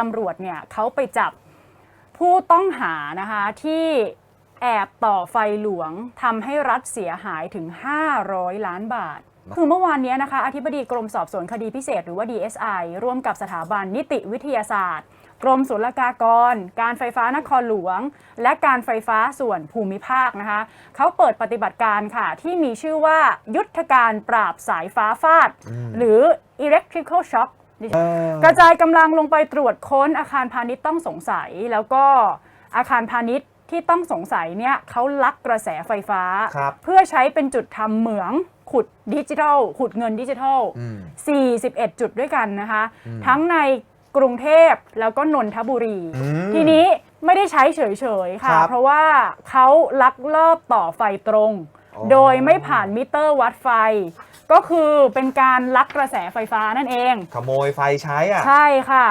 ตำรวจเนี่ยเขาไปจับผู้ต้องหานะคะที่แอบต่อไฟหลวงทำให้รัฐเสียหายถึง 500 ล้านบาท คือเมื่อวานนี้นะคะอธิบดีกรมสอบสวนคดีพิเศษหรือว่า DSI ร่วมกับสถาบันนิติวิทยาศาสตร์ กรมศุลกากร การไฟฟ้านครหลวง และการไฟฟ้าส่วนภูมิภาคนะคะเขาเปิดปฏิบัติการค่ะ ที่มีชื่อว่ายุทธการปราบสายฟ้าฟาด หรือ electrical shock เออ กระจายกำลังลงไปตรวจค้นอาคารพาณิชย์ต้องสงสัย แล้วก็อาคารพาณิชย์ที่ต้องสงสัยเนี่ยเขาลักกระแสไฟฟ้าครับเพื่อใช้เป็นจุดทำเหมืองขุดดิจิทัล ขุดเงินดิจิทัลอืม41 จุดด้วยกันนะคะ ทั้งในกรุงเทพแล้วก็นนทบุรีอืมทีนี้ไม่ได้ใช้เฉย ๆครัค่ะบเพราะว่าเขาลักลอบต่อไฟตรงอ๋อ โดยไม่ผ่านมิเตอร์วัดไฟ ก็คือเป็นการลักกระแสไฟฟ้านั่นเอง ขโมยไฟใช้อะ ใช่ค่ะ